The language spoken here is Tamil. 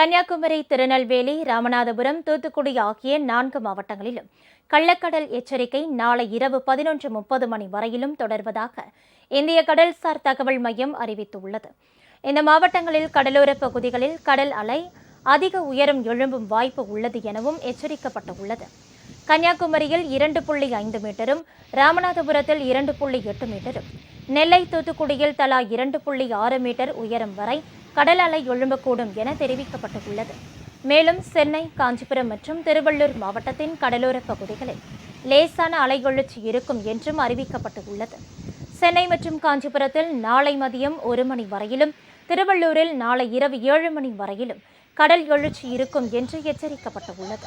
கன்னியாகுமரி திருநெல்வேலி ராமநாதபுரம் தூத்துக்குடி ஆகிய நான்கு மாவட்டங்களிலும் கள்ளக்கடல் எச்சரிக்கை நாளை இரவு பதினொன்று முப்பது மணி வரையிலும் தொடர்வதாக இந்திய கடல்சார் தகவல் மையம் அறிவித்துள்ளது. இந்த மாவட்டங்களில் கடலோர பகுதிகளில் கடல் அலை அதிக உயரம் எழும்பும் வாய்ப்பு உள்ளது எனவும் எச்சரிக்கப்பட்டுள்ளது. கன்னியாகுமரியில் இரண்டு புள்ளி ஐந்து மீட்டரும் ராமநாதபுரத்தில் இரண்டு புள்ளி எட்டு மீட்டரும் நெல்லை தூத்துக்குடியில் தலா இரண்டு புள்ளி ஆறு மீட்டர் உயரம் வரை கடல் அலை எழும்பக்கூடும் என தெரிவிக்கப்பட்டுள்ளது. மேலும் சென்னை காஞ்சிபுரம் மற்றும் திருவள்ளூர் மாவட்டத்தின் கடலோர பகுதிகளில் லேசான அலையெழுச்சி இருக்கும் என்றும் அறிவிக்கப்பட்டுள்ளது. சென்னை மற்றும் காஞ்சிபுரத்தில் நாளை மதியம் ஒரு மணி வரையிலும் திருவள்ளூரில் நாளை இரவு ஏழு மணி வரையிலும் கடல் எழுச்சி இருக்கும் என்று எச்சரிக்கப்பட்டுள்ளது.